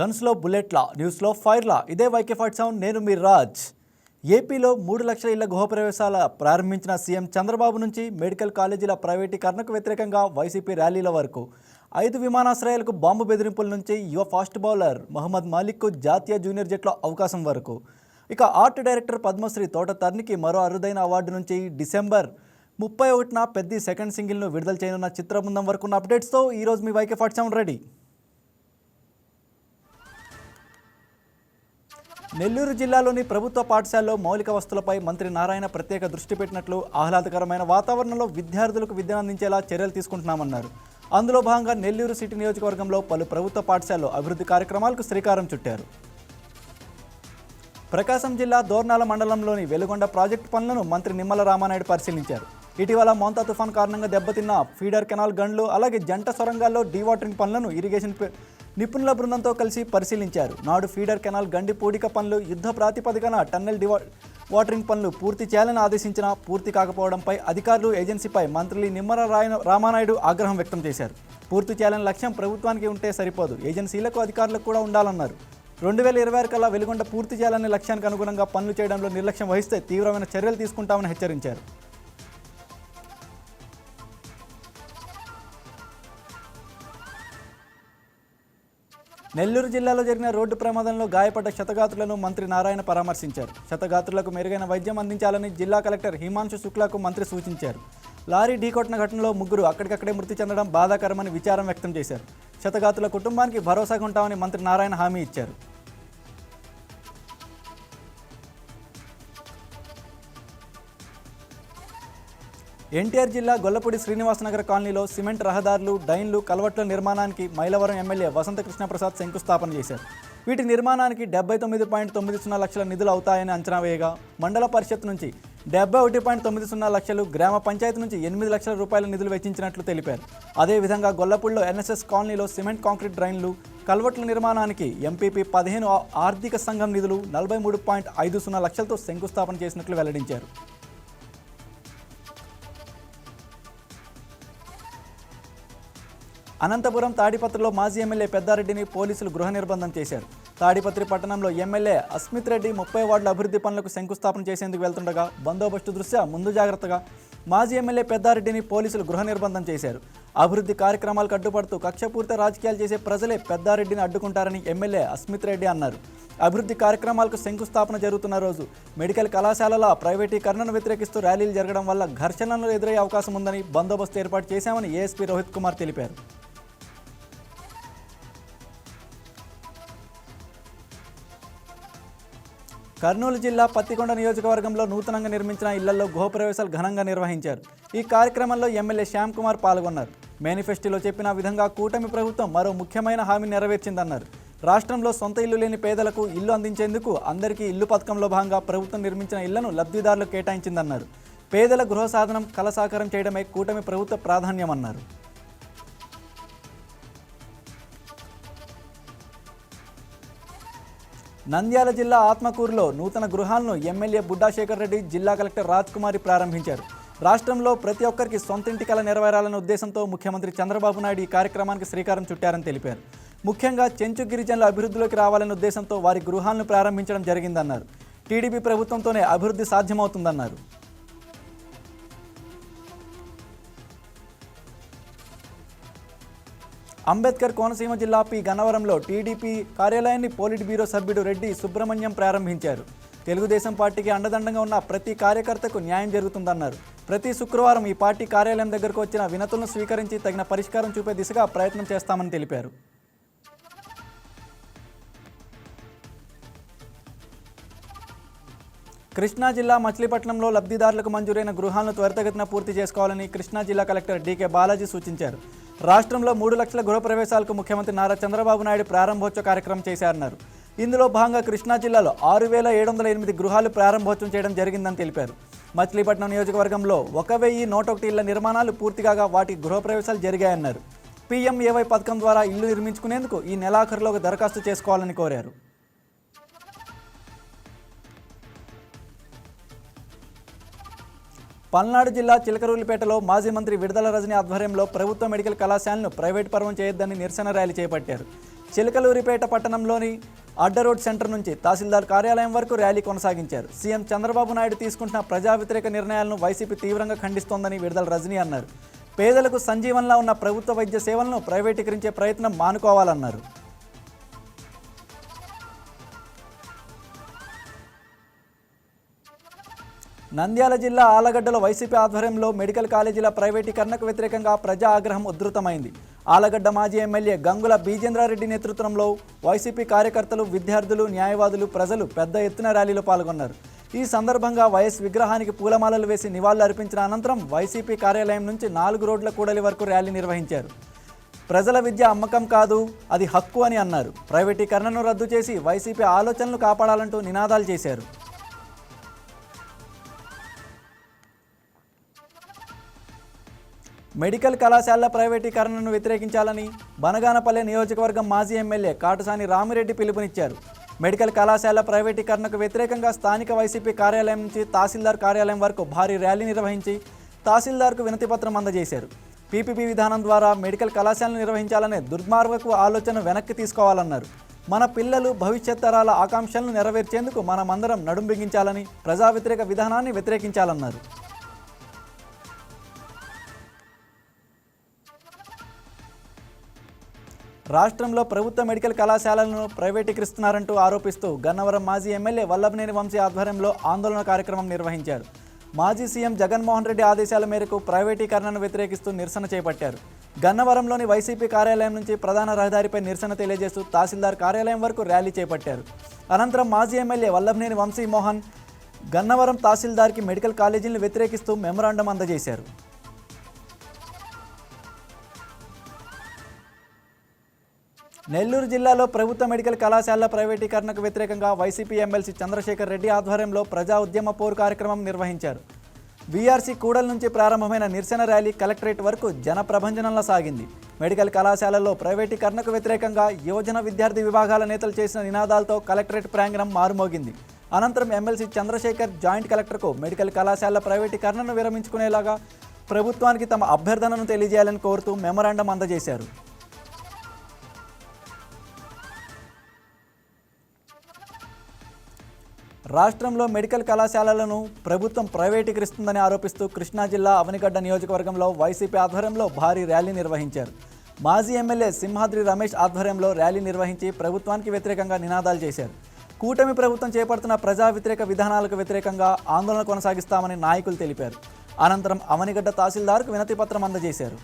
గన్స్లో బుల్లెట్ల న్యూస్లో ఫైర్లా. ఇదే వైకే ఫాట్ సౌండ్ నేను మీ రాజ్. ఏపీలో మూడు లక్షల ఇళ్ళ గృహప్రవేశాల ప్రారంభించిన సీఎం చంద్రబాబు నుంచి మెడికల్ కాలేజీల ప్రైవేటీకరణకు వ్యతిరేకంగా వైసీపీ ర్యాలీల వరకు. ఐదు విమానాశ్రయాలకు బాంబు బెదిరింపుల నుంచి యువ ఫాస్ట్ బౌలర్ మహమ్మద్ మాలిక్కు జాతీయ జూనియర్ జట్లో అవకాశం వరకు. ఇక ఆర్ట్ డైరెక్టర్ పద్మశ్రీ తోట తర్నికి మరో అరుదైన అవార్డు నుంచి డిసెంబర్ ముప్పై ఒకటిన పెద్ద సెకండ్ సింగిల్ను విడుదల చేయనున్న చిత్రబృందం వరకు ఉన్న అప్డేట్స్తో ఈరోజు మీ వైకే ఫాట్ సౌండ్ రెడీ. నెల్లూరు జిల్లాలోని ప్రభుత్వ పాఠశాలలో మౌలిక వస్తువులపై మంత్రి నారాయణ ప్రత్యేక దృష్టి పెట్టినట్లు ఆహ్లాదకరమైన వాతావరణంలో విద్యార్థులకు విద్యను అందించేలా చర్యలు తీసుకుంటున్నామన్నారు. అందులో భాగంగా నెల్లూరు సిటీ నియోజకవర్గంలో పలు ప్రభుత్వ పాఠశాలలో అభివృద్ధి కార్యక్రమాలకు శ్రీకారం చుట్టారు. ప్రకాశం జిల్లా దోర్నాల మండలంలోని వెలుగొండ ప్రాజెక్టు పనులను మంత్రి నిమ్మల రామానాయుడు పరిశీలించారు. ఇటీవల మోంతా తుఫాన్ కారణంగా దెబ్బతిన్న ఫీడర్ కెనాల్ గన్లు అలాగే జంట సొరంగాల్లో డీవాటరింగ్ పనులను ఇరిగేషన్ నిపుణుల బృందంతో కలిసి పరిశీలించారు. నాడు ఫీడర్ కెనాల్ గండి పూడిక పనులు యుద్ధ ప్రాతిపదికన టన్నెల్ డివా వాటరింగ్ పనులు పూర్తి చేయాలని ఆదేశించినా పూర్తి కాకపోవడంపై అధికారులు ఏజెన్సీపై మంత్రి నిమ్మర రామానాయుడు ఆగ్రహం వ్యక్తం చేశారు. పూర్తి చేయాలని లక్ష్యం ప్రభుత్వానికి ఉంటే సరిపోదు. ఏజెన్సీలకు అధికారులకు కూడా ఉండాలన్నారు. రెండు వేల ఇరవై ఆరు కల్లా వెలుగొండ పూర్తి చేయాలనే లక్ష్యానికి అనుగుణంగా పనులు చేయడంలో నిర్లక్ష్యం వహిస్తే తీవ్రమైన చర్యలు తీసుకుంటామని హెచ్చరించారు. నెల్లూరు జిల్లాలో జరిగిన రోడ్డు ప్రమాదంలో గాయపడ్డ శతగాత్రులను మంత్రి నారాయణ పరామర్శించారు. శతగాత్రులకు మెరుగైన వైద్యం అందించాలని జిల్లా కలెక్టర్ హిమాంశు శుక్లాకు మంత్రి సూచించారు. లారీ ఢీకొట్టిన ఘటనలో ముగ్గురు అక్కడికక్కడే మృతి చెందడం బాధాకరమని విచారం వ్యక్తం చేశారు. శతగాతుల కుటుంబానికి భరోసాగా ఉంటామని మంత్రి నారాయణ హామీ ఇచ్చారు. ఎన్టీఆర్ జిల్లా గొల్లపూడి శ్రీనివాసనగర్ కాలనీలో సిమెంట్ రహదారులు డైన్లు కలవట్ల నిర్మాణానికి మైలవరం ఎమ్మెల్యే వసంత కృష్ణప్రసాద్ శంకుస్థాపన చేశారు. వీటి నిర్మాణానికి డెబ్బై తొమ్మిది పాయింట్ తొమ్మిది సున్నా లక్షల నిధులు అవుతాయని అంచనా వేయగా మండల పరిషత్ నుంచి డెబ్బై ఒకటి పాయింట్ తొమ్మిది సున్నా లక్షలు గ్రామ పంచాయతీ నుంచి ఎనిమిది లక్షల రూపాయల నిధులు వెచ్చించినట్లు తెలిపారు. అదేవిధంగా గొల్లపూడిలో ఎన్ఎస్ఎస్ కాలనీలో సిమెంట్ కాంక్రీట్ డ్రైన్లు కల్వట్ల నిర్మాణానికి ఎంపీపీ పదిహేను ఆర్థిక సంఘం నిధులు నలభై మూడు పాయింట్ ఐదు సున్నా లక్షలతో శంకుస్థాపన చేసినట్లు వెల్లడించారు. అనంతపురం తాడిపత్రిలో మాజీ ఎమ్మెల్యే పెద్దారెడ్డిని పోలీసులు గృహ నిర్బంధం చేశారు. తాడిపత్రి పట్టణంలో ఎమ్మెల్యే అస్మిత్ రెడ్డి ముప్పై వార్డుల అభివృద్ధి పనులకు శంకుస్థాపన చేసేందుకు వెళ్తుండగా బందోబస్తు దృష్ట్యా ముందు జాగ్రత్తగా మాజీ ఎమ్మెల్యే పెద్దారెడ్డిని పోలీసులు గృహ నిర్బంధం చేశారు. అభివృద్ధి కార్యక్రమాలకు అడ్డుపడుతూ కక్షపూరిత రాజకీయాలు చేసే ప్రజలే పెద్దారెడ్డిని అడ్డుకుంటారని ఎమ్మెల్యే అస్మిత్ రెడ్డి అన్నారు. అభివృద్ధి కార్యక్రమాలకు శంకుస్థాపన జరుగుతున్న రోజు మెడికల్ కళాశాలల ప్రైవేటీకరణను వ్యతిరేకిస్తూ ర్యాలీలు జరగడం వల్ల ఘర్షణలు ఎదురయ్యే అవకాశం ఉందని బందోబస్తు ఏర్పాటు చేశామని ఏఎస్పీ రోహిత్ కుమార్ తెలిపారు. కర్నూలు జిల్లా పత్తికొండ నియోజకవర్గంలో నూతనంగా నిర్మించిన ఇళ్ళలో గృహప్రవేశాలు ఘనంగా నిర్వహించారు. ఈ కార్యక్రమంలో ఎమ్మెల్యే శ్యామ్ కుమార్ పాల్గొన్నారు. మేనిఫెస్టోలో చెప్పిన విధంగా కూటమి ప్రభుత్వం మరో ముఖ్యమైన హామీ నెరవేర్చిందన్నారు. రాష్ట్రంలో సొంత ఇల్లు లేని పేదలకు ఇల్లు అందించేందుకు అందరికీ ఇల్లు పథకంలో భాగంగా ప్రభుత్వం నిర్మించిన ఇళ్ళను లబ్ధిదారులకు కేటాయించిందన్నారు. పేదల గృహ సాధనం కల సాకారం చేయడమే కూటమి ప్రభుత్వ ప్రాధాన్యమన్నారు. నంద్యాల జిల్లా ఆత్మకూరులో నూతన గృహాలను ఎమ్మెల్యే బుడ్డాశేఖర్ రెడ్డి జిల్లా కలెక్టర్ రాజ్ కుమారి ప్రారంభించారు. రాష్ట్రంలో ప్రతి ఒక్కరికి సొంత ఇంటి నెరవేరాలన్న ఉద్దేశంతో ముఖ్యమంత్రి చంద్రబాబు నాయుడు ఈ కార్యక్రమానికి శ్రీకారం చుట్టారని తెలిపారు. ముఖ్యంగా చెంచు గిరిజనుల అభివృద్ధిలోకి రావాలనే ఉద్దేశంతో వారి గృహాలను ప్రారంభించడం జరిగిందన్నారు. టీడీపీ ప్రభుత్వంతోనే అభివృద్ధి సాధ్యమవుతుందన్నారు. అంబేద్కర్ కోనసీమ జిల్లా పి గన్నవరంలో టీడీపీ కార్యాలయాన్ని పోలిట్ బ్యూరో సభ్యుడు రెడ్డి సుబ్రహ్మణ్యం ప్రారంభించారు. తెలుగుదేశం పార్టీకి అండదండంగా ఉన్న ప్రతి కార్యకర్తకు న్యాయం జరుగుతుందన్నారు. ప్రతి శుక్రవారం ఈ పార్టీ కార్యాలయం దగ్గరకు వచ్చిన వినతులను స్వీకరించి తగిన పరిష్కారం చూపే దిశగా ప్రయత్నం చేస్తామని తెలిపారు. కృష్ణా జిల్లా మచిలీపట్నంలో లబ్ధిదారులకు మంజూరైన గృహాలను త్వరితగతిన పూర్తి చేసుకోవాలని కృష్ణా జిల్లా కలెక్టర్ డీకే బాలాజీ సూచించారు. రాష్ట్రంలో మూడు లక్షల గృహప్రవేశాలకు ముఖ్యమంత్రి నారా చంద్రబాబు నాయుడు ప్రారంభోత్సవ కార్యక్రమం చేశారన్నారు. ఇందులో భాగంగా కృష్ణా జిల్లాలో ఆరు వేల ఏడు వందల ఎనిమిది గృహాలు ప్రారంభోత్సవం చేయడం జరిగిందని తెలిపారు. మచిలీపట్నం నియోజకవర్గంలో ఒక వెయ్యి నూట ఒకటి ఇళ్ళ నిర్మాణాలు పూర్తిగా వాటి గృహప్రవేశాలు జరిగాయన్నారు. పీఎంఏవై పథకం ద్వారా ఇల్లు నిర్మించుకునేందుకు ఈ నెలాఖరులో దరఖాస్తు చేసుకోవాలని కోరారు. పల్నాడు జిల్లా చిలకరూలిపేటలో మాజీ మంత్రి విడుదల రజని ఆధ్వర్యంలో ప్రభుత్వ మెడికల్ కళాశాలను ప్రైవేట్ పర్వం చేయొద్దని నిరసన ర్యాలీ చేపట్టారు. చిలకలూరిపేట పట్టణంలోని అడ్డ రోడ్ సెంటర్ నుంచి తహసీల్దార్ కార్యాలయం వరకు ర్యాలీ కొనసాగించారు. సీఎం చంద్రబాబు నాయుడు తీసుకుంటున్న ప్రజా వ్యతిరేక నిర్ణయాలను వైసీపీ తీవ్రంగా ఖండిస్తోందని విడుదల రజనీ అన్నారు. పేదలకు సంజీవన్లా ఉన్న ప్రభుత్వ వైద్య సేవలను ప్రైవేటీకరించే ప్రయత్నం మానుకోవాలన్నారు. నంద్యాల జిల్లా ఆలగడ్డలో వైసీపీ ఆధ్వర్యంలో మెడికల్ కాలేజీల ప్రైవేటీకరణకు వ్యతిరేకంగా ప్రజా ఆగ్రహం ఉధృతమైంది. ఆలగడ్డ మాజీ ఎమ్మెల్యే గంగుల బీజేంద్రారెడ్డి నేతృత్వంలో వైసీపీ కార్యకర్తలు విద్యార్థులు న్యాయవాదులు ప్రజలు పెద్ద ఎత్తున ర్యాలీలో పాల్గొన్నారు. ఈ సందర్భంగా వైఎస్ విగ్రహానికి పూలమాలలు వేసి నివాళులు అర్పించిన అనంతరం వైసీపీ కార్యాలయం నుంచి నాలుగు రోడ్ల కూడలి వరకు ర్యాలీ నిర్వహించారు. ప్రజల విద్య అమ్మకం కాదు అది హక్కు అని అన్నారు. ప్రైవేటీకరణను రద్దు చేసి వైసీపీ ఆలోచనలు కాపాడాలంటూ నినాదాలు చేశారు. మెడికల్ కళాశాలల ప్రైవేటీకరణను వ్యతిరేకించాలని బనగానపల్లె నియోజకవర్గం మాజీ ఎమ్మెల్యే కాటసాని రామిరెడ్డి పిలుపునిచ్చారు. మెడికల్ కళాశాల ప్రైవేటీకరణకు వ్యతిరేకంగా స్థానిక వైసీపీ కార్యాలయం నుంచి తహసీల్దార్ కార్యాలయం వరకు భారీ ర్యాలీ నిర్వహించి తహసీల్దార్కు వినతిపత్రం అందజేశారు. పీపీపీ విధానం ద్వారా మెడికల్ కళాశాలను నిర్వహించాలనే దుర్మార్గపు ఆలోచన వెనక్కి తీసుకోవాలన్నారు. మన పిల్లలు భవిష్యత్ తరాల ఆకాంక్షలను నెరవేర్చేందుకు మనమందరం నడుం బిగించాలని ప్రజా వ్యతిరేక విధానాన్ని వ్యతిరేకించాలన్నారు. రాష్ట్రంలో ప్రభుత్వ మెడికల్ కళాశాలలను ప్రైవేటీకరిస్తున్నారంటూ ఆరోపిస్తూ గన్నవరం మాజీ ఎమ్మెల్యే వల్లభనేని వంశీ ఆధ్వర్యంలో ఆందోళన కార్యక్రమం నిర్వహించారు. మాజీ సీఎం జగన్మోహన్ రెడ్డి ఆదేశాల మేరకు ప్రైవేటీకరణను వ్యతిరేకిస్తూ నిరసన చేపట్టారు. గన్నవరంలోని వైసీపీ కార్యాలయం నుంచి ప్రధాన రహదారిపై నిరసన తెలియజేస్తూ తహసీల్దార్ కార్యాలయం వరకు ర్యాలీ చేపట్టారు. అనంతరం మాజీ ఎమ్మెల్యే వల్లభనేని వంశీ మోహన్ గన్నవరం తహసీల్దార్కి మెడికల్ కాలేజీలను వ్యతిరేకిస్తూ మెమరాండం అందజేశారు. నెల్లూరు జిల్లాలో ప్రభుత్వ మెడికల్ కళాశాలల ప్రైవేటీకరణకు వ్యతిరేకంగా వైసీపీ ఎమ్మెల్సీ చంద్రశేఖర్ రెడ్డి ఆధ్వర్యంలో ప్రజా ఉద్యమ పోరు కార్యక్రమం నిర్వహించారు. బీఆర్సీ కూడల నుంచి ప్రారంభమైన నిరసన ర్యాలీ కలెక్టరేట్ వరకు జనప్రభంజనంలో సాగింది. మెడికల్ కళాశాలల్లో ప్రైవేటీకరణకు వ్యతిరేకంగా యువజన విద్యార్థి విభాగాల నేతలు చేసిన నినాదాలతో కలెక్టరేట్ ప్రాంగణం మారుమోగింది. అనంతరం ఎమ్మెల్సీ చంద్రశేఖర్ జాయింట్ కలెక్టర్కు మెడికల్ కళాశాలల ప్రైవేటీకరణను విరమించుకునేలాగా ప్రభుత్వానికి తమ అభ్యర్థనను తెలియజేయాలని కోరుతూ మెమరాండం అందజేశారు. రాష్ట్రంలో మెడికల్ కళాశాలలను ప్రభుత్వం ప్రైవేటీకరిస్తుందని ఆరోపిస్తూ కృష్ణా జిల్లా అవనిగడ్డ నియోజకవర్గంలో వైసీపీ ఆధ్వర్యంలో భారీ ర్యాలీ నిర్వహించారు. మాజీ ఎమ్మెల్యే సింహాద్రి రమేష్ ఆధ్వర్యంలో ర్యాలీ నిర్వహించి ప్రభుత్వానికి వ్యతిరేకంగా నినాదాలు చేశారు. కూటమి ప్రభుత్వం చేపడుతున్న ప్రజా వ్యతిరేక విధానాలకు వ్యతిరేకంగా ఆందోళన కొనసాగిస్తామని నాయకులు తెలిపారు. అనంతరం అవనిగడ్డ తహసీల్దార్కు వినతిపత్రం అందజేశారు.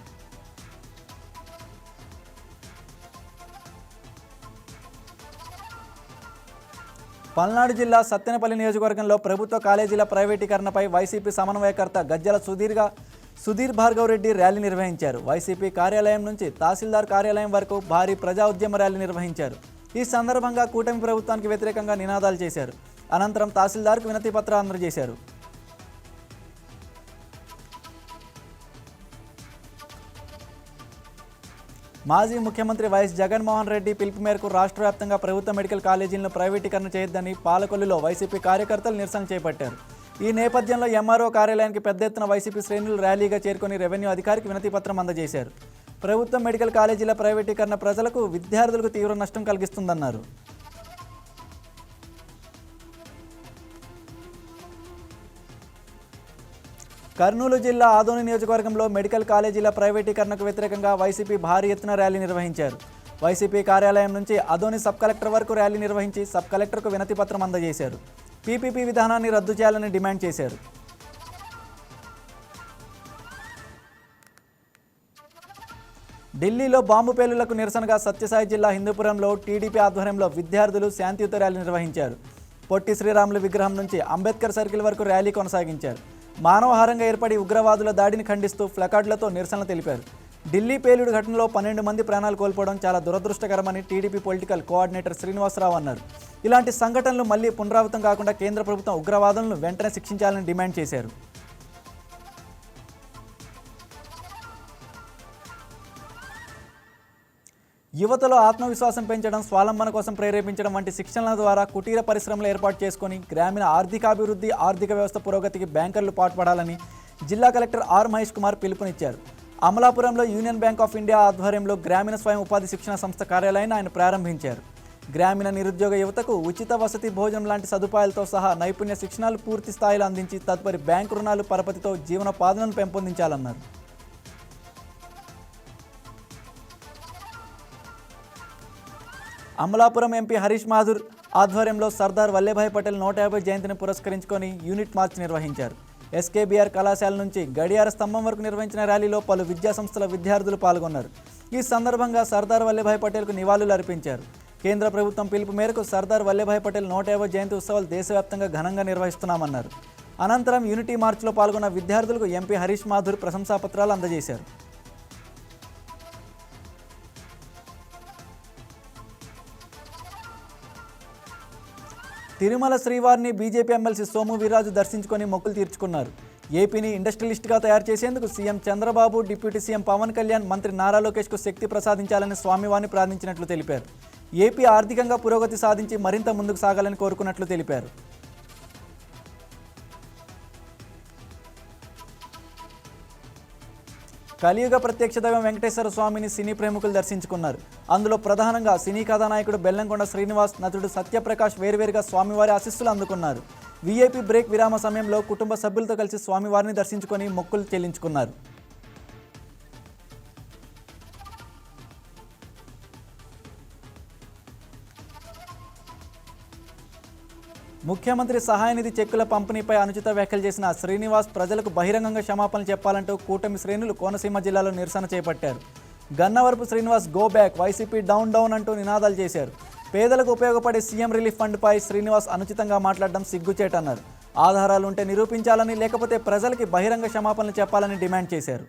పల్నాడు జిల్లా సత్తెనపల్లి నియోజకవర్గంలో ప్రభుత్వ కాలేజీల ప్రైవేటీకరణపై వైసీపీ సమన్వయకర్త గజ్జల సుధీర్గా సుధీర్ భార్గవ్ రెడ్డి ర్యాలీ నిర్వహించారు. వైసీపీ కార్యాలయం నుంచి తహసీల్దార్ కార్యాలయం వరకు భారీ ప్రజా ఉద్యమ ర్యాలీ నిర్వహించారు. ఈ సందర్భంగా కూటమి ప్రభుత్వానికి వ్యతిరేకంగా నినాదాలు చేశారు. అనంతరం తహసీల్దార్కు వినతి పత్రం అందజేశారు. మాజీ ముఖ్యమంత్రి వైఎస్ జగన్మోహన్ రెడ్డి పిలుపు మేరకు రాష్ట్ర వ్యాప్తంగా ప్రభుత్వ మెడికల్ కాలేజీలను ప్రైవేటీకరణ చేయొద్దని పాలకొల్లులో వైసీపీ కార్యకర్తలు నిరసన చేపట్టారు. ఈ నేపథ్యంలో ఎంఆర్ఓ కార్యాలయానికి పెద్ద ఎత్తున వైసీపీ శ్రేణులు ర్యాలీగా చేరుకొని రెవెన్యూ అధికారికి వినతిపత్రం అందజేశారు. ప్రభుత్వ మెడికల్ కాలేజీల ప్రైవేటీకరణ ప్రజలకు విద్యార్థులకు తీవ్ర నష్టం కలిగిస్తుందన్నారు. కర్నూలు జిల్లా ఆదోని నియోజకవర్గంలో మెడికల్ కాలేజీల ప్రైవేటీకరణకు వ్యతిరేకంగా వైసీపీ భారీ ఎత్తున ర్యాలీ నిర్వహించారు. వైసీపీ కార్యాలయం నుంచి అదోని సబ్ కలెక్టర్ వరకు ర్యాలీ నిర్వహించి సబ్ కలెక్టర్కు వినతి పత్రం అందజేశారు. పీపీపీ విధానాన్ని రద్దు చేయాలని డిమాండ్ చేశారు. ఢిల్లీలో బాంబు పేలులకు నిరసనగా సత్యసాయి జిల్లా హిందూపురంలో టీడీపీ ఆధ్వర్యంలో విద్యార్థులు శాంతియుత ర్యాలీ నిర్వహించారు. పొట్టి శ్రీరాములు విగ్రహం నుంచి అంబేద్కర్ సర్కిల్ వరకు ర్యాలీ కొనసాగించారు. మానవహారంగా ఏర్పడి ఉగ్రవాదుల దాడిని ఖండిస్తూ ప్లకార్డులతో నిరసనలు తెలిపారు. ఢిల్లీ పేలుడు ఘటనలో పన్నెండు మంది ప్రాణాలు కోల్పోవడం చాలా దురదృష్టకరమని టీడీపీ పొలిటికల్ కోఆర్డినేటర్ శ్రీనివాసరావు అన్నారు. ఇలాంటి సంఘటనలు మళ్ళీ పునరావృతం కాకుండా కేంద్ర ప్రభుత్వం ఉగ్రవాదులను వెంటనే శిక్షించాలని డిమాండ్ చేశారు. యువతలో ఆత్మవిశ్వాసం పెంచడం స్వాలంబన కోసం ప్రేరేపించడం వంటి శిక్షణల ద్వారా కుటీర పరిశ్రమలు ఏర్పాటు చేసుకొని గ్రామీణ ఆర్థికాభివృద్ధి ఆర్థిక వ్యవస్థ పురోగతికి బ్యాంకర్లు పాటుపడాలని జిల్లా కలెక్టర్ ఆర్ మహేష్ కుమార్ పిలుపునిచ్చారు. అమలాపురంలో యూనియన్ బ్యాంక్ ఆఫ్ ఇండియా ఆధ్వర్యంలో గ్రామీణ స్వయం ఉపాధి శిక్షణ సంస్థ కార్యాలయాన్ని ఆయన ప్రారంభించారు. గ్రామీణ నిరుద్యోగ యువతకు ఉచిత వసతి భోజనం లాంటి సదుపాయాలతో సహా నైపుణ్య శిక్షణలు పూర్తి స్థాయిలో అందించి తదుపరి బ్యాంకు రుణాలు పరపతితో జీవనోపాధులను పెంపొందించాలన్నారు. అమలాపురం ఎంపీ హరీష్ మాధుర్ ఆధ్వర్యంలో సర్దార్ వల్లభాయ్ పటేల్ నూట యాభై జయంతిని పురస్కరించుకొని యూనిట్ మార్చ్ నిర్వహించారు. ఎస్కేబీఆర్ కళాశాల నుంచి గడియార స్తంభం వరకు నిర్వహించిన ర్యాలీలో పలు విద్యాసంస్థల విద్యార్థులు పాల్గొన్నారు. ఈ సందర్భంగా సర్దార్ వల్లభాయ్ పటేల్కు నివాళులు అర్పించారు. కేంద్ర ప్రభుత్వం పిలుపు మేరకు సర్దార్ వల్లభాయ్ పటేల్ నూట యాభై జయంతి ఉత్సవాలు దేశవ్యాప్తంగా ఘనంగా నిర్వహిస్తున్నామన్నారు. అనంతరం యూనిటీ మార్చ్లో పాల్గొన్న విద్యార్థులకు ఎంపీ హరీష్ మాధుర్ ప్రశంసాపత్రాలు అందజేశారు. తిరుమల శ్రీవారిని బీజేపీ ఎమ్మెల్సీ సోము వీర్రాజు దర్శించుకొని మొక్కులు తీర్చుకున్నారు. ఏపీని ఇండస్ట్రియలిస్ట్గా తయారు చేసేందుకు CM Chandrababu deputy CM Pawan Kalyan మంత్రి నారా లోకేష్కు శక్తి ప్రసాదించాలని స్వామివారిని ప్రార్థించినట్లు తెలిపారు. ఏపీ ఆర్థికంగా పురోగతి సాధించి మరింత ముందుకు సాగాలని కోరుకున్నట్లు తెలిపారు. కలియుగ ప్రత్యక్ష దైవం వెంకటేశ్వర స్వామిని సినీ ప్రేమికులు దర్శించుకున్నారు. అందులో ప్రధానంగా సినీ కథానాయకుడు బెల్లంకొండ శ్రీనివాస్ నటుడు సత్యప్రకాష్ వేరువేరుగా స్వామివారి ఆశీస్సులు అందుకున్నారు. వీఐపీ బ్రేక్ విరామ సమయంలో కుటుంబ సభ్యులతో కలిసి స్వామివారిని దర్శించుకొని మొక్కులు చెల్లించుకున్నారు. ముఖ్యమంత్రి సహాయ నిధి చెక్కుల పంపిణీపై అనుచిత వ్యాఖ్యలు చేసిన శ్రీనివాస్ ప్రజలకు బహిరంగంగా క్షమాపణలు చెప్పాలంటూ కూటమి శ్రేణులు కోనసీమ జిల్లాలో నిరసన చేపట్టారు. Gannavarapu Srinivas go back YCP down down అంటూ నినాదాలు చేశారు. పేదలకు ఉపయోగపడే సీఎం రిలీఫ్ ఫండ్పై శ్రీనివాస్ అనుచితంగా మాట్లాడడం సిగ్గుచేటన్నారు. ఆధారాలు ఉంటే నిరూపించాలని లేకపోతే ప్రజలకి బహిరంగ క్షమాపణలు చెప్పాలని డిమాండ్ చేశారు.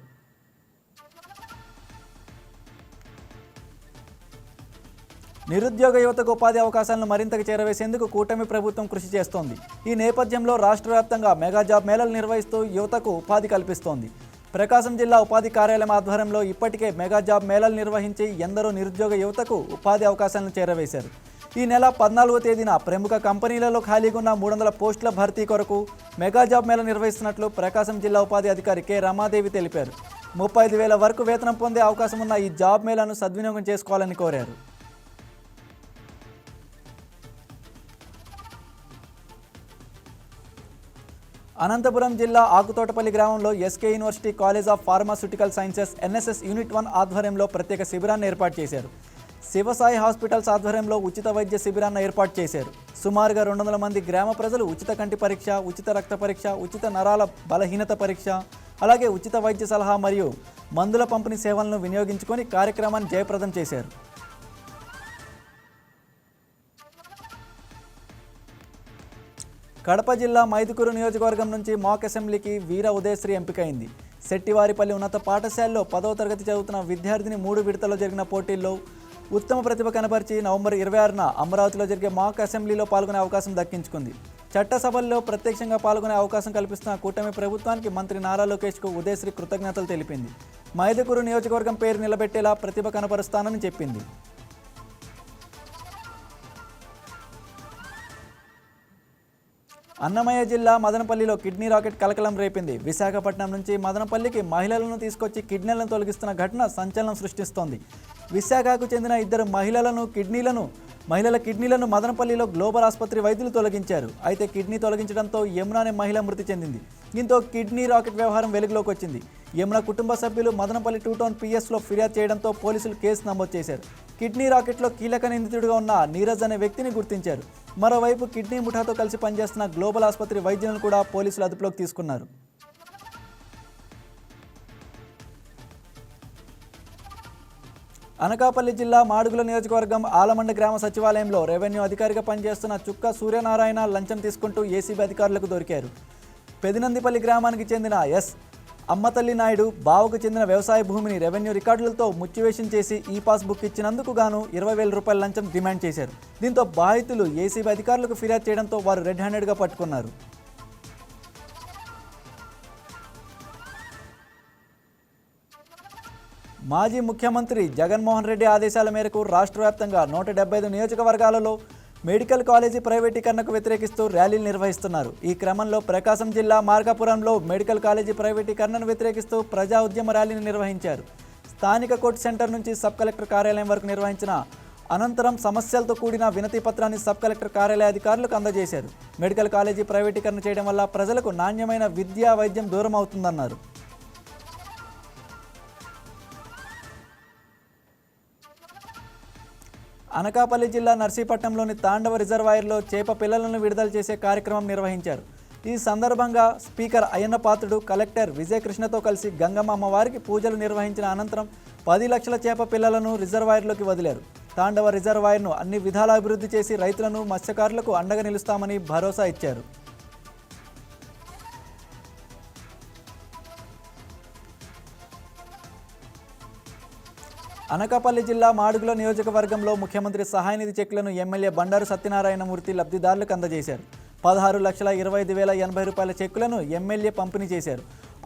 నిరుద్యోగ యువతకు ఉపాధి అవకాశాలను మరింతగా చేరవేసేందుకు కూటమి ప్రభుత్వం కృషి చేస్తోంది. ఈ నేపథ్యంలో రాష్ట్ర వ్యాప్తంగా మెగా జాబ్ మేళలు నిర్వహిస్తూ యువతకు ఉపాధి కల్పిస్తోంది. ప్రకాశం జిల్లా ఉపాధి కార్యాలయం ఆధ్వర్యంలో ఇప్పటికే మెగా జాబ్ మేళలు నిర్వహించి ఎందరో నిరుద్యోగ యువతకు ఉపాధి అవకాశాలను చేరవేశారు. ఈ నెల పద్నాలుగో తేదీన ప్రముఖ కంపెనీలలో ఖాళీగా ఉన్న మూడు వందల పోస్టుల భర్తీ కొరకు మెగా జాబ్ మేళ నిర్వహిస్తున్నట్లు ప్రకాశం జిల్లా ఉపాధి అధికారి కె. రమాదేవి తెలిపారు. ముప్పై ఐదు వేల వరకు వేతనం పొందే అవకాశం ఉన్న ఈ జాబ్ మేళను సద్వినియోగం చేసుకోవాలని కోరారు. అనంతపురం జిల్లా ఆకుతోటపల్లి గ్రామంలో SK university college of pharmaceutical sciences NSS unit one ఆధ్వర్యంలో ప్రత్యేక శిబిరాన్ని ఏర్పాటు చేశారు. శివసాయి హాస్పిటల్స్ ఆధ్వర్యంలో ఉచిత వైద్య శిబిరాన్ని ఏర్పాటు చేశారు. సుమారుగా రెండు వందల మంది గ్రామ ప్రజలు ఉచిత కంటి పరీక్ష ఉచిత రక్త పరీక్ష ఉచిత నరాల బలహీనత పరీక్ష అలాగే ఉచిత వైద్య సలహా మరియు మందుల పంపిణీ సేవలను వినియోగించుకొని కార్యక్రమాన్ని జయప్రదం చేశారు. కడప జిల్లా మైదుకూరు నియోజకవర్గం నుంచి మాక్ అసెంబ్లీకి వీర ఉదయశ్రీ ఎంపికైంది. శెట్టివారిపల్లి ఉన్నత పాఠశాలలో పదవ తరగతి చదువుతున్న విద్యార్థిని మూడు విడతల్లో జరిగిన పోటీల్లో ఉత్తమ ప్రతిభ కనపరిచి నవంబర్ ఇరవై ఆరున అమరావతిలో జరిగే మాక్ అసెంబ్లీలో పాల్గొనే అవకాశం దక్కించుకుంది. చట్టసభల్లో ప్రత్యక్షంగా పాల్గొనే అవకాశం కల్పిస్తున్న కూటమి ప్రభుత్వానికి మంత్రి నారా లోకేష్కు ఉదయశ్రీ కృతజ్ఞతలు తెలిపింది. మైదుకూరు నియోజకవర్గం పేరు నిలబెట్టేలా ప్రతిభ కనపరుస్తానని చెప్పింది. అన్నమయ్య జిల్లా మదనపల్లిలో కిడ్నీ రాకెట్ కలకలం రేపింది. విశాఖపట్నం నుంచి మదనపల్లికి మహిళలను తీసుకొచ్చి కిడ్నీలను తొలగిస్తున్న ఘటన సంచలనం సృష్టిస్తోంది. విశాఖకు చెందిన ఇద్దరు మహిళలను కిడ్నీలను మహిళల కిడ్నీలను మదనపల్లిలో గ్లోబల్ ఆసుపత్రి వైద్యులు తొలగించారు. అయితే కిడ్నీ తొలగించడంతో యమున అనే మహిళ మృతి చెందింది. దీంతో కిడ్నీ రాకెట్ వ్యవహారం వెలుగులోకి వచ్చింది. యమున కుటుంబ సభ్యులు మదనపల్లి టూ టౌన్ పిఎస్లో ఫిర్యాదు చేయడంతో పోలీసులు కేసు నమోదు చేశారు. కిడ్నీ రాకెట్లో కీలక నిందితుడిగా ఉన్న నీరజ్ అనే వ్యక్తిని గుర్తించారు. మరోవైపు కిడ్నీ ముఠాతో కలిసి పనిచేస్తున్న గ్లోబల్ ఆసుపత్రి వైద్యులను కూడా పోలీసులు అదుపులోకి తీసుకున్నారు. అనకాపల్లి జిల్లా మాడుగుల నియోజకవర్గం ఆలమండ గ్రామ సచివాలయంలో రెవెన్యూ అధికారిగా పనిచేస్తున్న చుక్క సూర్యనారాయణ లంచం తీసుకుంటూ ఏసీబీ అధికారులకు దొరికారు. పెదినందిపల్లి గ్రామానికి చెందిన ఎస్ అమ్మతల్లి నాయుడు బావుకు చెందిన వ్యవసాయ భూమిని రెవెన్యూ రికార్డులతో ముచ్చివేషన్ చేసి ఈ పాస్ బుక్ ఇచ్చినందుకు గాను ఇరవై వేల రూపాయల లంచం డిమాండ్ చేశారు. దీంతో బాధితులు ఏసీబీ అధికారులకు ఫిర్యాదు చేయడంతో వారు రెడ్ హ్యాండెడ్గా పట్టుకున్నారు. మాజీ ముఖ్యమంత్రి జగన్మోహన్ రెడ్డి ఆదేశాల మేరకు రాష్ట్ర వ్యాప్తంగా నూట డెబ్బై ఐదు నియోజకవర్గాలలో మెడికల్ కాలేజీ ప్రైవేటీకరణకు వ్యతిరేకిస్తూ ర్యాలీలు నిర్వహిస్తున్నారు. ఈ క్రమంలో ప్రకాశం జిల్లా మార్కాపురంలో మెడికల్ కాలేజీ ప్రైవేటీకరణను వ్యతిరేకిస్తూ ప్రజా ఉద్యమ ర్యాలీని నిర్వహించారు. స్థానిక కోర్టు సెంటర్ నుంచి సబ్ కలెక్టర్ కార్యాలయం వరకు నిర్వహించిన అనంతరం సమస్యలతో కూడిన వినతి పత్రాన్ని సబ్ కలెక్టర్ కార్యాలయ అధికారులకు అందజేశారు. మెడికల్ కాలేజీ ప్రైవేటీకరణ చేయడం వల్ల ప్రజలకు నాణ్యమైన విద్యా వైద్యం దూరం అవుతుందన్నారు అనకాపల్లి జిల్లా నర్సీపట్నంలోని తాండవ రిజర్వాయర్లో చేప పిల్లలను విడుదల చేసే కార్యక్రమం నిర్వహించారు. ఈ సందర్భంగా స్పీకర్ అయ్యన్న పాత్రుడు కలెక్టర్ విజయకృష్ణతో కలిసి గంగమ్మ అమ్మవారికి పూజలు నిర్వహించిన అనంతరం పది లక్షల చేప పిల్లలను రిజర్వాయర్లోకి వదిలారు. తాండవ రిజర్వాయర్ను అన్ని విధాల అభివృద్ధి చేసి రైతులను మత్స్యకారులకు అండగా నిలుస్తామని భరోసా ఇచ్చారు. అనకాపల్లి జిల్లా మాడుగుల నియోజకవర్గంలో ముఖ్యమంత్రి సహాయనిధి చెక్లను ఎమ్మెల్యే బండారు సత్యనారాయణమూర్తి లబ్ధిదారులకు అందజేశారు. పదహారు లక్షల ఇరవై ఐదు వేల ఎనభై రూపాయల చెక్కులను ఎమ్మెల్యే పంపిణీ చేశారు.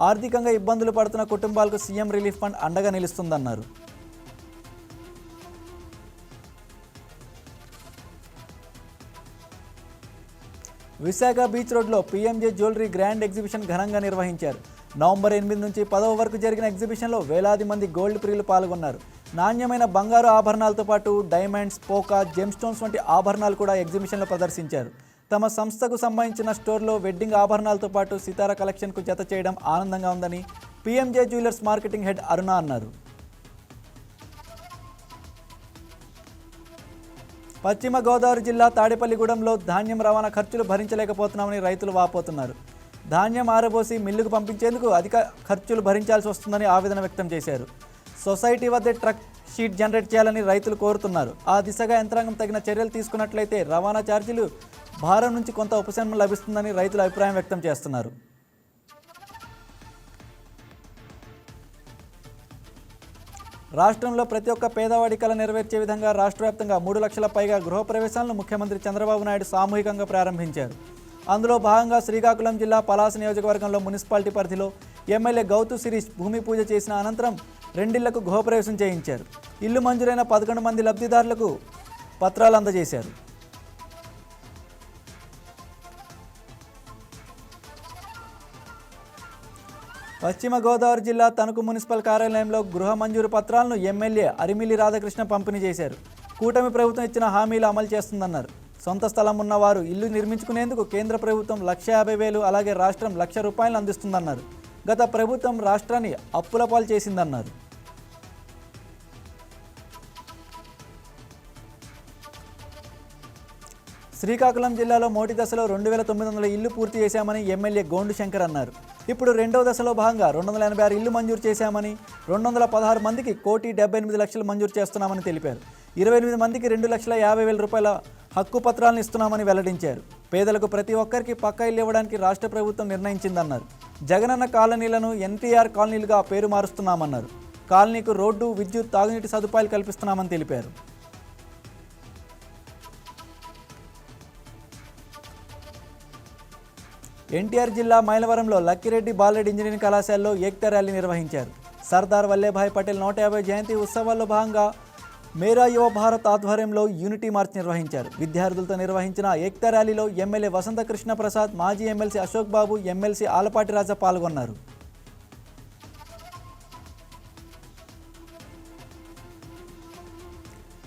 ఆర్థికంగా ఇబ్బందులు పడుతున్న కుటుంబాలకు సీఎం రిలీఫ్ ఫండ్ అండగా నిలుస్తుందన్నారు. విశాఖ బీచ్ రోడ్లో పీఎంజే జ్యువెలరీ గ్రాండ్ ఎగ్జిబిషన్ ఘనంగా నిర్వహించారు. నవంబర్ ఎనిమిది నుంచి పదవ వరకు జరిగిన ఎగ్జిబిషన్లో వేలాది మంది గోల్డ్ ప్రియులు పాల్గొన్నారు. నాణ్యమైన బంగారు ఆభరణాలతో పాటు డైమండ్స్ పోకా జెమ్స్టోన్స్ వంటి ఆభరణాలు కూడా ఎగ్జిబిషన్లో ప్రదర్శించారు. తమ సంస్థకు సంబంధించిన స్టోర్లో వెడ్డింగ్ ఆభరణాలతో పాటు సితారా కలెక్షన్కు జత చేయడం ఆనందంగా ఉందని PMJ jewellers marketing head Aruna అన్నారు. పశ్చిమ గోదావరి జిల్లా తాడేపల్లిగూడెంలో ధాన్యం రవాణా ఖర్చులు భరించలేకపోతున్నామని రైతులు వాపోతున్నారు. ధాన్యం ఆరబోసి మిల్లుకు పంపించేందుకు అధిక ఖర్చులు భరించాల్సి వస్తుందని ఆవేదన వ్యక్తం చేశారు. సొసైటీ వద్ద ట్రక్ షీట్ జనరేట్ చేయాలని రైతులు కోరుతున్నారు. ఆ దిశగా యంత్రాంగం తగిన చర్యలు తీసుకున్నట్లయితే రవాణా ఛార్జీలు భారం నుంచి కొంత ఉపశమనం లభిస్తుందని రైతులు అభిప్రాయం వ్యక్తం చేస్తున్నారు. రాష్ట్రంలో ప్రతి ఒక్క పేదవాడి కళ నెరవేర్చే విధంగా రాష్ట్ర వ్యాప్తంగా మూడు లక్షల పైగా గృహప్రవేశాలను ముఖ్యమంత్రి చంద్రబాబు నాయుడు సామూహికంగా ప్రారంభించారు. అందులో భాగంగా శ్రీకాకుళం జిల్లా పలాస నియోజకవర్గంలో మున్సిపాలిటీ పరిధిలో ఎమ్మెల్యే గౌతు శిరీష్ భూమి పూజ చేసిన అనంతరం రెండిళ్ళకు గృహప్రవేశం చేయించారు. ఇల్లు మంజూరైన పదకొండు మంది లబ్ధిదారులకు పత్రాలు అందజేశారు. పశ్చిమ గోదావరి జిల్లా తణుకు మున్సిపల్ కార్యాలయంలో గృహ మంజూరు పత్రాలను ఎమ్మెల్యే అరిమిల్లి రాధాకృష్ణ పంపిణీ చేశారు. కూటమి ప్రభుత్వం ఇచ్చిన హామీలు అమలు చేస్తుందన్నారు. సొంత స్థలం ఉన్నవారు ఇల్లు నిర్మించుకునేందుకు కేంద్ర ప్రభుత్వం లక్ష యాభై వేలు అలాగే రాష్ట్రం లక్ష రూపాయలు అందిస్తుందన్నారు. గత ప్రభుత్వం రాష్ట్రాన్ని అప్పుల పాలు చేసిందన్నారు. శ్రీకాకుళం జిల్లాలో మొదటి దశలో రెండు వేల తొమ్మిది వందల ఇల్లు పూర్తి చేశామని ఎమ్మెల్యే గోండు శంకర్ అన్నారు. ఇప్పుడు రెండవ దశలో భాగంగా రెండు వందల ఎనభై ఆరు ఇల్లు మంజూరు చేశామని రెండు వందల పదహారు మందికి కోటి డెబ్బై ఎనిమిది లక్షలు మంజూరు చేస్తున్నామని తెలిపారు. ఇరవై ఎనిమిది మందికి రెండు లక్షల యాభై వేల రూపాయల హక్కు పత్రాలను ఇస్తున్నామని వెల్లడించారు. పేదలకు ప్రతి ఒక్కరికి పక్క ఇల్లు ఇవ్వడానికి రాష్ట్ర ప్రభుత్వం నిర్ణయించిందన్నారు. జగనన్న కాలనీలను ఎన్టీఆర్ కాలనీలుగా పేరు మారుస్తున్నామన్నారు. కాలనీకు రోడ్డు విద్యుత్ తాగునీటి సదుపాయాలు కల్పిస్తున్నామని తెలిపారు. ఎన్టీఆర్ జిల్లా మైలవరంలో లక్కిరెడ్డి బాలరెడ్డి ఇంజనీరింగ్ కళాశాలలో ఏక్తా ర్యాలీ నిర్వహించారు. సర్దార్ వల్లేభాయ్ పటేల్ నూట యాభై జయంతి ఉత్సవాల్లో భాగంగా మేరా యువ భారత్ ఆధ్వర్యంలో యూనిటీ మార్చ్ నిర్వహించారు. విద్యార్థులతో నిర్వహించిన ఏక్తా ర్యాలీలో ఎమ్మెల్యే వసంత కృష్ణ ప్రసాద్ మాజీ ఎమ్మెల్సీ అశోక్ బాబు ఎమ్మెల్సీ ఆలపాటి రాజా పాల్గొన్నారు.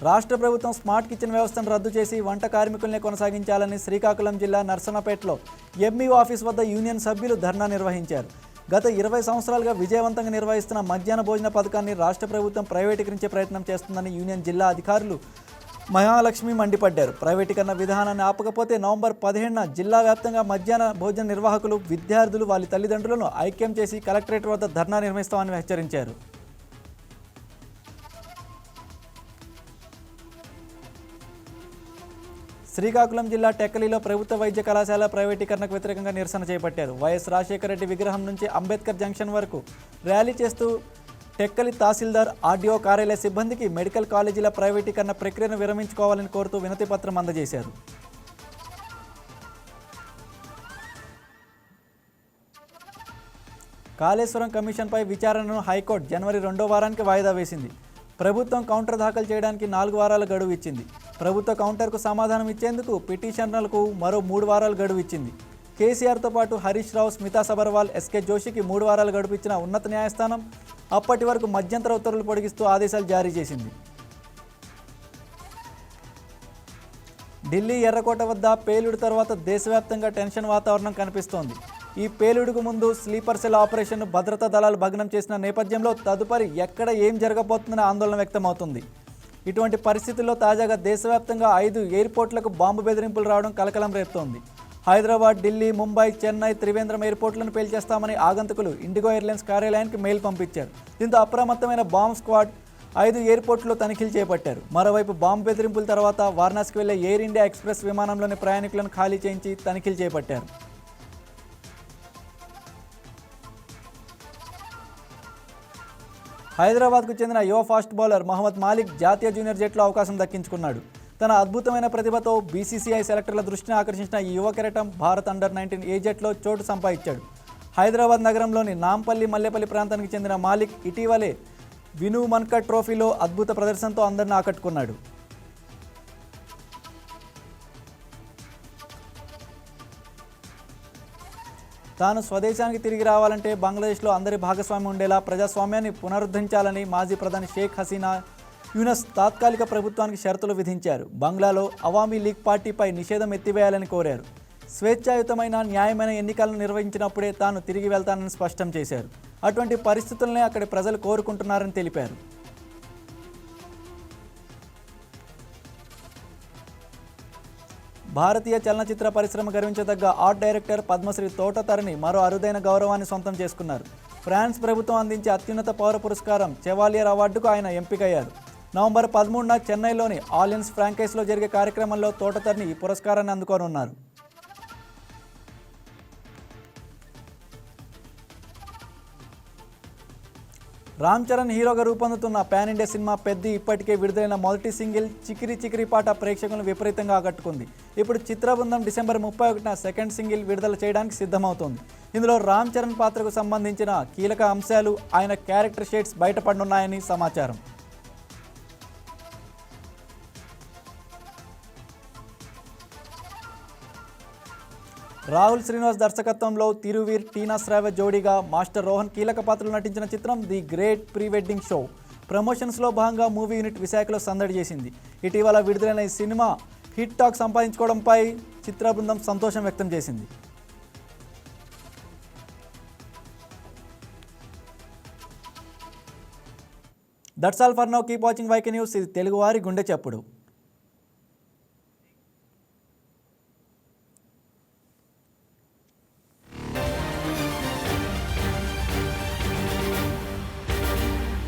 రాష్ట్ర ప్రభుత్వం స్మార్ట్ కిచెన్ వ్యవస్థను రద్దు చేసి వంట కార్మికుల్ని కొనసాగించాలని శ్రీకాకుళం జిల్లా నర్సన్నపేటలో ఎంఈఓ ఆఫీస్ వద్ద యూనియన్ సభ్యులు ధర్నా నిర్వహించారు. గత ఇరవై సంవత్సరాలుగా విజయవంతంగా నిర్వహిస్తున్న మధ్యాహ్న భోజన పథకాన్ని రాష్ట్ర ప్రభుత్వం ప్రైవేటీకరించే ప్రయత్నం చేస్తుందని యూనియన్ జిల్లా అధికారులు మహాలక్ష్మి మండిపడ్డారు. ప్రైవేటీకరణ విధానాన్ని ఆపకపోతే నవంబర్ పదిహేడున జిల్లా వ్యాప్తంగా మధ్యాహ్న భోజన నిర్వాహకులు విద్యార్థులు వాళ్ళ తల్లిదండ్రులను ఐక్యం చేసి కలెక్టరేట్ వద్ద ధర్నా నిర్వహిస్తామని హెచ్చరించారు. శ్రీకాకుళం జిల్లా టెక్కలిలో ప్రభుత్వ వైద్య కళాశాల ప్రైవేటీకరణకు వ్యతిరేకంగా నిరసన చేపట్టారు. వైఎస్ రాజశేఖర రెడ్డి విగ్రహం నుంచి అంబేద్కర్ జంక్షన్ వరకు ర్యాలీ చేస్తూ టెక్కలి తహసీల్దార్ ఆర్డీఓ కార్యాలయ సిబ్బందికి మెడికల్ కాలేజీల ప్రైవేటీకరణ ప్రక్రియను విరమించుకోవాలని కోరుతూ వినతి పత్రం అందజేశారు. కాళేశ్వరం కమిషన్పై విచారణను హైకోర్టు జనవరి రెండో వారానికి వాయిదా వేసింది. ప్రభుత్వం కౌంటర్ దాఖలు చేయడానికి నాలుగు వారాల గడువు ఇచ్చింది. ప్రభుత్వ కౌంటర్కు సమాధానం ఇచ్చేందుకు పిటిషనర్లకు మరో మూడు వారాలు గడువు ఇచ్చింది. కేసీఆర్తో పాటు హరీష్ రావు స్మితా సబర్వాల్ ఎస్కే జోషికి మూడు వారాలు గడువు ఇచ్చిన ఉన్నత న్యాయస్థానం అప్పటి వరకు మధ్యంతర ఉత్తర్వులు పొడిగిస్తూ ఆదేశాలు జారీ చేసింది. ఢిల్లీ ఎర్రకోట వద్ద పేలుడు తర్వాత దేశవ్యాప్తంగా టెన్షన్ వాతావరణం కనిపిస్తోంది. ఈ పేలుడుకు ముందు స్లీపర్ సెల్ ఆపరేషన్ భద్రతా దళాలు భగ్నం చేసిన నేపథ్యంలో తదుపరి ఎక్కడ ఏం జరగబోతుందనే ఆందోళన వ్యక్తమవుతుంది. ఇటువంటి పరిస్థితుల్లో తాజాగా దేశవ్యాప్తంగా ఐదు ఎయిర్పోర్ట్లకు బాంబు బెదిరింపులు రావడం కలకలం రేపుతోంది. హైదరాబాద్ ఢిల్లీ ముంబై చెన్నై త్రివేంద్రం ఎయిర్పోర్ట్లను పేల్చేస్తామని ఆగంతకులు ఇండిగో ఎయిర్లైన్స్ కార్యాలయానికి మెయిల్ పంపించారు. దీంతో అప్రమత్తమైన బాంబ్ స్క్వాడ్ ఐదు ఎయిర్పోర్టులో తనిఖీలు చేపట్టారు. మరోవైపు బాంబు బెదిరింపుల తర్వాత వారణాసికి వెళ్ళే ఎయిర్ ఇండియా ఎక్స్ప్రెస్ విమానంలోని ప్రయాణికులను ఖాళీ చేయించి తనిఖీలు చేపట్టారు. హైదరాబాద్కు చెందిన యువ ఫాస్ట్ బౌలర్ మహమ్మద్ మాలిక్ జాతీయ జూనియర్ జట్లో అవకాశం దక్కించుకున్నాడు. తన అద్భుతమైన ప్రతిభతో బీసీసీఐ సెలెక్టర్ల దృష్టిని ఆకర్షించిన ఈ యువ కెరటం భారత్ అండర్ నైన్టీన్ ఏ జట్లో చోటు సంపాదించాడు. హైదరాబాద్ నగరంలోని నాంపల్లి మల్లెపల్లి ప్రాంతానికి చెందిన మాలిక్ ఇటీవలే విను మన్కర్ ట్రోఫీలో అద్భుత ప్రదర్శనతో అందరిని ఆకట్టుకున్నాడు. తాను స్వదేశానికి తిరిగి రావాలంటే బంగ్లాదేశ్లో అందరి భాగస్వామ్యం ఉండేలా ప్రజాస్వామ్యాన్ని పునరుద్ధరించాలని మాజీ ప్రధాని షేక్ హసీనా యూనస్ తాత్కాలిక ప్రభుత్వానికి షరతులు విధించారు. బంగ్లాలో అవామీ లీగ్ పార్టీపై నిషేధం ఎత్తివేయాలని కోరారు. స్వేచ్ఛాయుతమైన న్యాయమైన ఎన్నికలను నిర్వహించినప్పుడే తాను తిరిగి వెళ్తానని స్పష్టం చేశారు. అటువంటి పరిస్థితులనే అక్కడి ప్రజలు కోరుకుంటున్నారని తెలిపారు. భారతీయ చలనచిత్ర పరిశ్రమ గర్వించదగ్గ ఆర్ట్ డైరెక్టర్ పద్మశ్రీ తోటతరిని మరో అరుదైన గౌరవాన్ని సొంతం చేసుకున్నారు. ఫ్రాన్స్ ప్రభుత్వం అందించే అత్యున్నత పౌర పురస్కారం చెవాలియర్ అవార్డుకు ఆయన ఎంపికయ్యారు. నవంబర్ పదమూడున చెన్నైలోని ఆలియన్స్ ఫ్రాంకైస్లో జరిగే కార్యక్రమంలో తోటతరిని ఈ పురస్కారాన్ని అందుకోనున్నారు. రామ్ చరణ్ హీరోగా రూపొందుతున్న పాన్ ఇండియా సినిమా పెద్ద ఇప్పటికే విడుదలైన మొదటి సింగిల్ చికిరి చికిరి పాట ప్రేక్షకులను విపరీతంగా ఆకట్టుకుంది. ఇప్పుడు చిత్రబృందం డిసెంబర్ ముప్పై ఒకటిన సెకండ్ సింగిల్ విడుదల చేయడానికి సిద్ధమవుతోంది. ఇందులో రామ్ చరణ్ పాత్రకు సంబంధించిన కీలక అంశాలు ఆయన క్యారెక్టర్ షేడ్స్ బయటపడనున్నాయని సమాచారం. రాహుల్ శ్రీనివాస్ దర్శకత్వంలో తిరువీర్ టీనా శ్రావ జోడీగా మాస్టర్ రోహన్ కీలక పాత్రలు నటించిన చిత్రం The Great Pre Wedding Show. ప్రమోషన్స్లో భాగంగా మూవీ యూనిట్ విశాఖలో సందడి చేసింది. ఇటీవల విడుదలైన ఈ సినిమా హిట్ టాక్ సంపాదించుకోవడంపై చిత్ర బృందం సంతోషం వ్యక్తం చేసింది. That's all for now. Keep watching YK news. ఇది తెలుగువారి గుండె చప్పుడు.